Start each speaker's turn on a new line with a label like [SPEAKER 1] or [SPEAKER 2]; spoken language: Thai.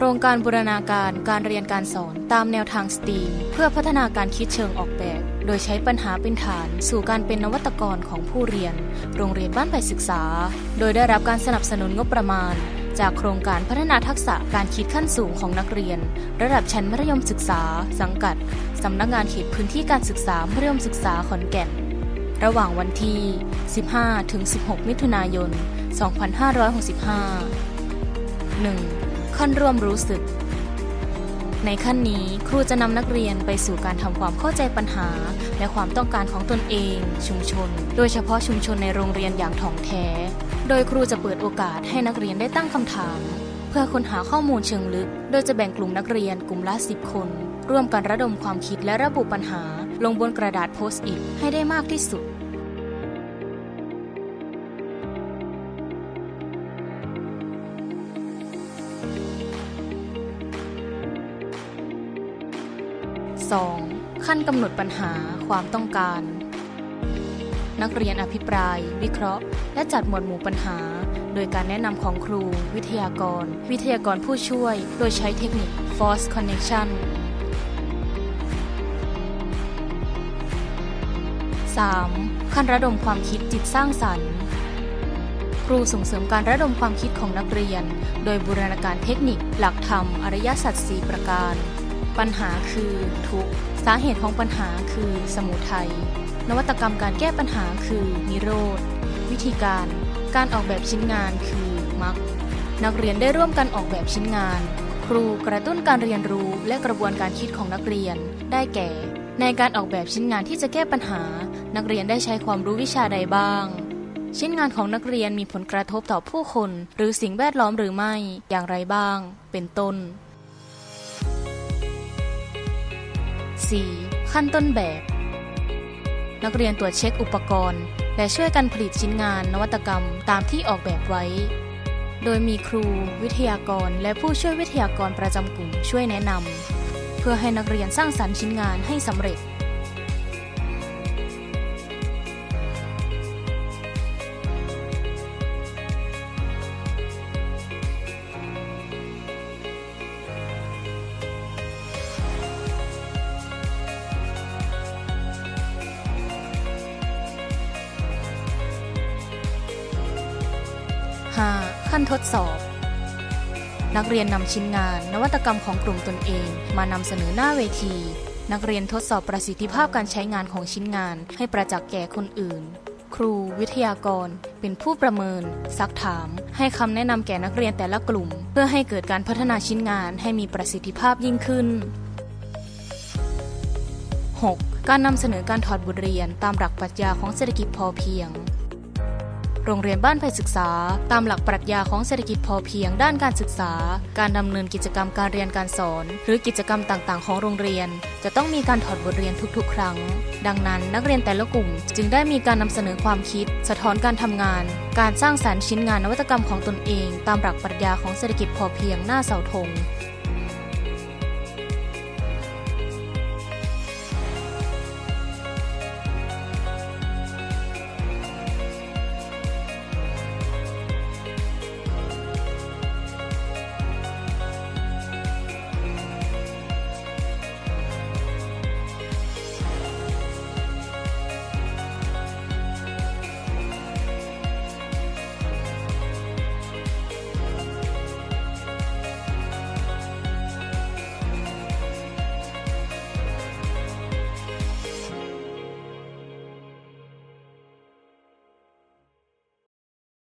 [SPEAKER 1] โครงการบูรณาการการเรียนการสอนตามแนวทางสตรีมเพื่อพัฒนาการคิดเชิงออกแบบ โดยใช้ปัญหาเป็นฐาน สู่การเป็นนวัตกรของผู้เรียน โรงเรียนบ้านไผ่ศึกษา โดยได้รับการสนับสนุนงบประมาณ จากโครงการพัฒนาทักษะการคิดขั้นสูงของนักเรียน ระดับชั้นมัธยมศึกษา สังกัดสำนักงานเขตพื้นที่การศึกษามัธยมศึกษาขอนแก่น ระหว่างวันที่ 15-16 มิถุนายน 2565 1. ขั้นร่วมรู้สึก ในขั้นนี้ครูจะนำนักเรียนไปสู่การทำความเข้าใจปัญหา และความต้องการของตนเอง ชุมชน โดยเฉพาะชุมชนในโรงเรียนอย่างถ่องแท้ โดยครูจะเปิดโอกาสให้นักเรียนได้ตั้งคำถาม เพื่อค้นหาข้อมูลเชิงลึก โดยจะแบ่งกลุ่มนักเรียนกลุ่มละ 10 คน ร่วมกันระดมความคิดและระบุปัญหา ลงบนกระดาษโพสต์อิทให้ได้มากที่สุด 2. ขั้นกำหนดปัญหาความต้องการ นักเรียนอภิปราย วิเคราะห์ และจัดหมวดหมู่ปัญหา โดยการแนะนำของครู วิทยากร วิทยากรผู้ช่วย โดยใช้เทคนิค force connection 3. ขั้นระดมความคิดจิตสร้างสรรค์ครูส่งเสริมการระดมความคิดของนักเรียน โดยบูรณาการเทคนิค หลักธรรม อริยสัจสีประการ ปัญหาคือทุกสาเหตุของปัญหาคือสมุทัยนวัตกรรมการแก้ปัญหาคือนิโรธ วิธีการ การออกแบบชิ้นงานคือมรรคนักเรียนได้ร่วมกันออกแบบชิ้นงาน ครูกระตุ้นการเรียนรู้และกระบวนการคิดของนักเรียน ได้แก่ ในการออกแบบชิ้นงานที่จะแก้ปัญหา นักเรียนได้ใช้ความรู้วิชาใดบ้าง ชิ้นงานของนักเรียนมีผลกระทบต่อผู้คน หรือสิ่งแวดล้อมหรือไม่ อย่างไรบ้าง เป็นต้น 4. ขั้นต้นแบบ นักเรียนตรวจเช็คอุปกรณ์ และช่วยกันผลิตชิ้นงานนวัตกรรมตามที่ออกแบบไว้ โดยมีครู วิทยากร และผู้ช่วยวิทยากรประจำกลุ่มช่วยแนะนำเพื่อให้นักเรียนสร้างสรรค์ชิ้นงานให้สำเร็จ 5. ขั้นทดสอบ นักเรียนนำชิ้นงาน นวัตกรรมของกลุ่มตนเอง มานำเสนอหน้าเวที นักเรียนทดสอบประสิทธิภาพการใช้งานของชิ้นงาน ให้ประจักษ์แก่คนอื่น ครู วิทยากร เป็นผู้ประเมิน ซักถาม ให้คำแนะนำแก่นักเรียนแต่ละกลุ่ม เพื่อให้เกิดการพัฒนาชิ้นงานให้มีประสิทธิภาพยิ่งขึ้น 6. การนำเสนอการถอดบทเรียนตามหลักปรัชญาของเศรษฐกิจพอเพียง โรงเรียนบ้านไผ่ศึกษา ตามหลักปรัชญาของเศรษฐกิจพอเพียงด้านการศึกษา การดำเนินกิจกรรมการเรียนการสอน หรือกิจกรรมต่างๆ ของโรงเรียน จะต้องมีการถอดบทเรียนทุกๆ ครั้ง ดังนั้นนักเรียนแต่ละกลุ่ม จึงได้มีการนำเสนอความคิด สะท้อนการทำงาน การสร้างสรรค์ชิ้นงานนวัตกรรมของตนเอง ตามหลักปรัชญาของเศรษฐกิจพอเพียงหน้าเสาธง